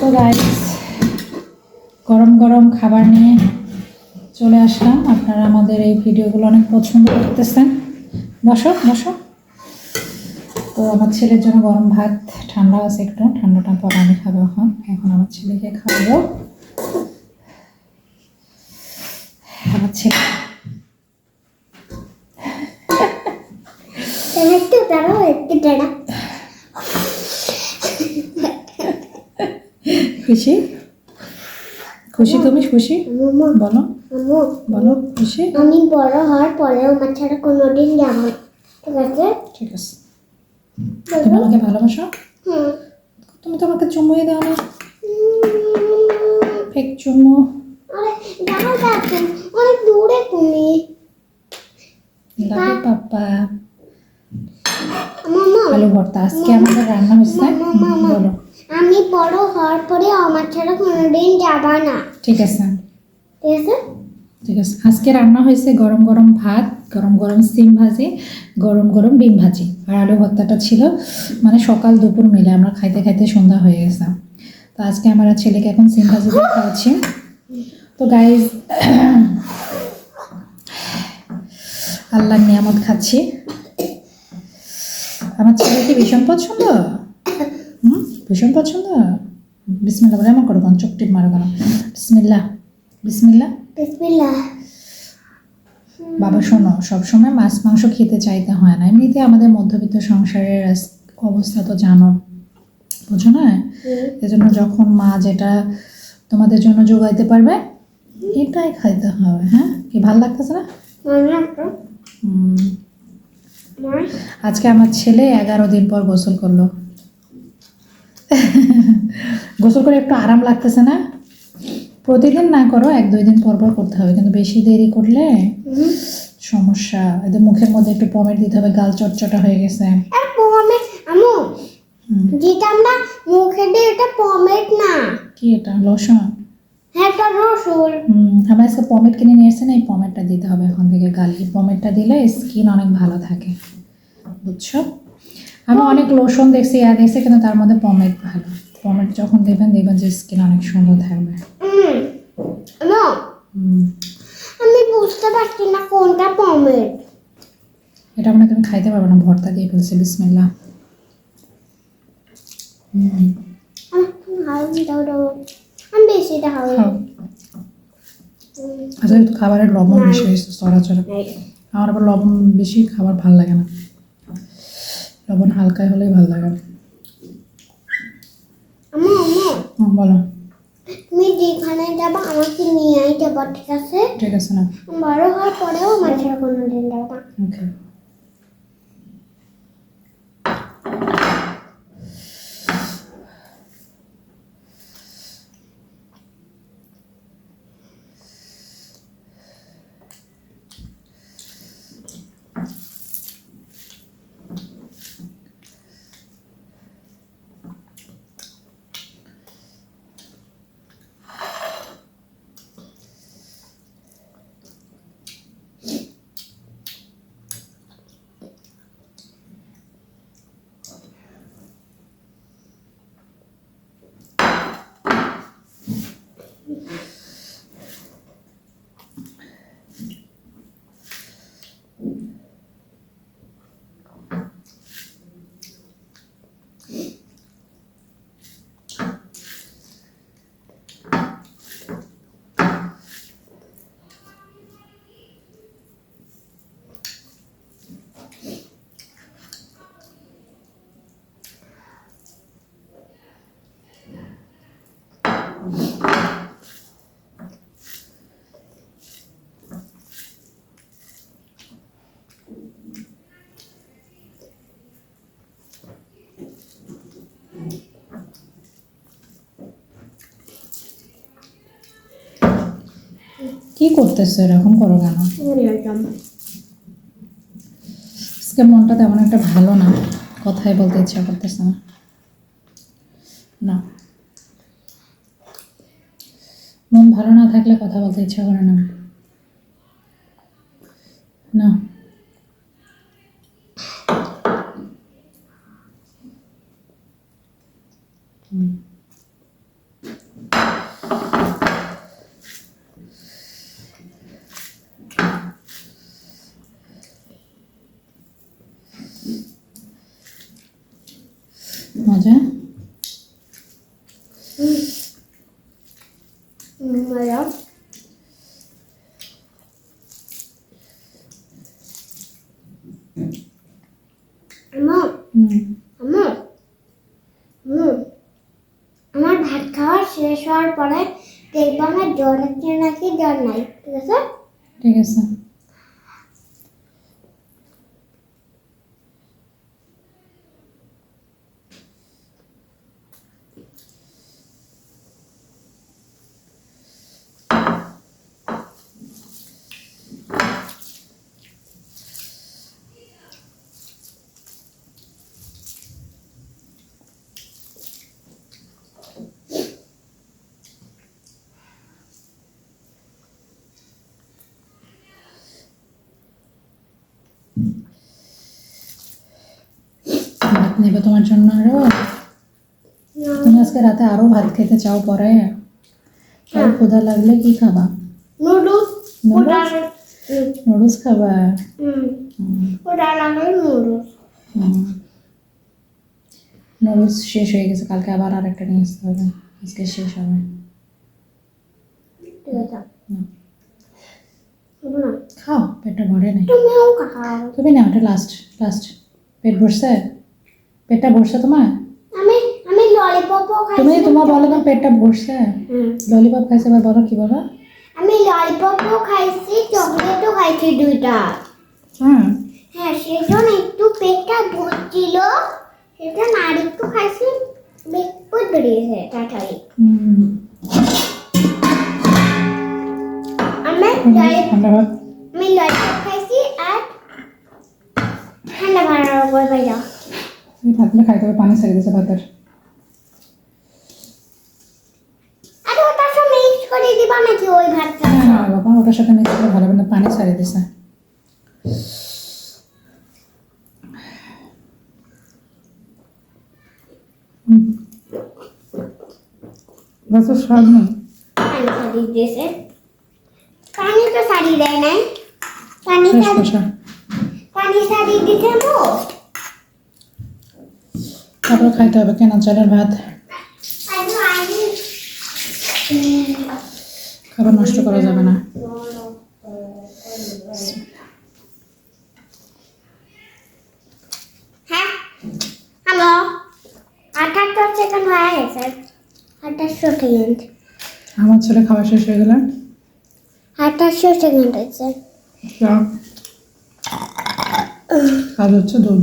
তো গাইস গরম গরম খাবার নিয়ে চলে আসলাম। আপনারা আমাদের এই ভিডিওগুলো অনেক পছন্দ করতেছেন। বসো বসো। তো আমার ছেলের জন্য গরম ভাত, ঠান্ডা আছে একটু, ঠান্ডাটা পর আমি খাব এখন। এখন আমার ছেলেকে খাওয়াবো। আমার ছেলে একটু দাঁড়াও, একটু দাঁড়া খুশি? খুশি তুমি? খুশি? বলো। বলো খুশি? আমি বড় হওয়ার পরেও আমার ছাড়া কোনোদিন যাব ঠিক আছে? ঠিক আছে। তুমি আমাকে ভালোবাসো? তুমি তো আমাকে চুমুই দাও না। এক চুমু। দাঁড়াও দাঁড়াও অনেক দূরে তুমি। লাভ পাপা আলু ভর্তা আজকে আমাদের রান্না হয়েছে। বলো। আমি বড় হওয়ার পরে আমার ছাড়া কোনোদিন যাবা না। ঠিক আছে। ঠিক আছে? ঠিক আছে। আজকে রান্না হয়েছে গরম গরম ভাত গরম গরম সিম ভাজি গরম গরম ডিম ভাজি। আর আলু ভর্তাটা ছিল মানে সকাল দুপুর মিলে আমরা খাইতে খাইতে সন্ধ্যা হয়ে গেছে। তো আজকে আমার ছেলেকে এখন সিম ভাজি দিয়ে খাওয়াচ্ছি। তো গাইজ আল্লাহর নিয়ামত খাচ্ছি। আমার ছেলে কি ভীষণ পছন্দ? ভীষণ পছন্দ? বিসমিল্লা বলে আমার করো কেন চোখ টিপ মারো কেন? বিসমিল্লা বিসমিল্লা বিসমিল্লাহ। বাবা শোনো সবসময় মাছ মাংস খেতে চাইতে হয় না। এমনিতে আমাদের মধ্যবিত্ত সংসারের অবস্থা তো জানো বুঝো না? এজন্য যখন মা যেটা তোমাদের জন্য যোগাইতে পারবে এটাই খাইতে হবে হ্যাঁ? কি ভালো লাগতেছে না? আজকে আমার ছেলে এগারো দিন পর গোসল করল। গোসল করে একটু আরাম লাগতেছে না? প্রতিদিন না করো এক দুই দিন পর পর করতে হবে কিন্তু বেশি দেরি করলে সমস্যা। এদের মুখের মধ্যে একটু পমেট দিতে হবে গাল চটচটা হয়ে গেছে। আমু যেটা আমরা মুখে দিই এটা পমেট না। কি এটা লোশন? হ্যাঁ এটা রসুন। হুম আমরা আজকে পমেট কিনে নিয়ে এসেছি না এই পমেটটা দিতে হবে এখন থেকে গালে। পমেটটা দিলে স্কিন অনেক ভালো থাকে বুঝছ? আমি অনেক লোশন দেখছি ইয়া দেখছি কিন্তু তার মধ্যে পমেট ভালো। পমেট যখন দেবেন দেখবেন যে স্কিন অনেক সুন্দর থাকবে। আমু বুঝতে পারছি না কোনটা পমেট এটা মানে তুমি খাইতে পারবে না ভর্তা দিয়ে ফেলছে বিসমিল্লা আমি বেশি দাও আসলে খাবারের লবণ বেশি চড়াচড়া। আমার আবার লবণ বেশি খাবার ভালো লাগে না। লবণ হালকায় হলেই ভালো লাগে। বলো। তুমি যেখানে যাব আমাকে নিয়ে আইতে পারো ঠিক আছে? ঠিক আছে না। বড় হওয়ার পরেও মাঝে কোনোদিন যাব না। ওকে কি করতেছো এরকম করো কেন? আজকে মনটা তেমন একটা ভালো না, কথাই বলতে ইচ্ছা করতেছে না। না। মন ভালো না থাকলে কথা বলতে ইচ্ছা করে না। না হুম। আম্মু আম্মু আমার ভাত খাওয়া শেষ হওয়ার পরে দেখব আমার জ্বর হচ্ছে নাকি জ্বর নাই ঠিক আছে? ঠিক আছে। ভাত নেবে তোমার জন্য আরও তুমি আজকে রাতে আরও ভাত খেতে চাও পরে পরে ক্ষুধা লাগলে কি খাবা নুডলস ওটা নুডলস খাবা হুম হুম, ওটা লাগলে নুডলস হুম। নুডলস শেষ হয়ে গেছে কালকে আবার আর একটা নিয়ে আসতে হবে আজকে শেষ হবে ঠিক আছে হুম। খাব না? খাও পেটটা ভরে নেই তুমিও খাও। তুমি না ওটা লাস্ট লাস্ট পেট ভরছে? পেটটা ভরছে তোমার? আমি আমি ললিপপও তুমি তোমার বলো তোমার পেটটা ভরছে? ললিপপ খাইছে এবার বলো কি বাবা আমি ললিপপও খাইছি চকলেটও খাইছি দুইটা। হ্যাঁ হ্যাঁ সেজন্য একটু পেটটা ভরছিল। সেটা আর একটু খাইছি। পেট বেরিয়েছে তাড়াতাড়ি। হুম। ঠান্ডা ভাত আমি ললিপপ খাইছি আর ঠান্ডা ভাড়ার উপর পাইলাম। তুমি ভাতগুলো খাইতে হবে পানি ছেড়ে দিয়েছে ভাতের। আর ওটার সঙ্গে মিক্স করে দিবা নাকি ওই ভাতটা? না না বাবা ওটার সাথে মিক্স করে ভালো না পানি ছেড়ে দিয়েছে ছাড়িয়ে দিয়েছে পানি তো ছাড়িয়ে দেয় নাই পানি শেষ ছাড়ি- কষা পানি ছাড়িয়ে দিতে মো তারপর খাইতে হবে কেনা চালের ভাত খাবার নষ্ট করা যাবে না আমার ছেলে খাওয়া শেষ হয়ে গেলে আঠাশশো সেকেন্ড হয়েছে 가르쳐 놓은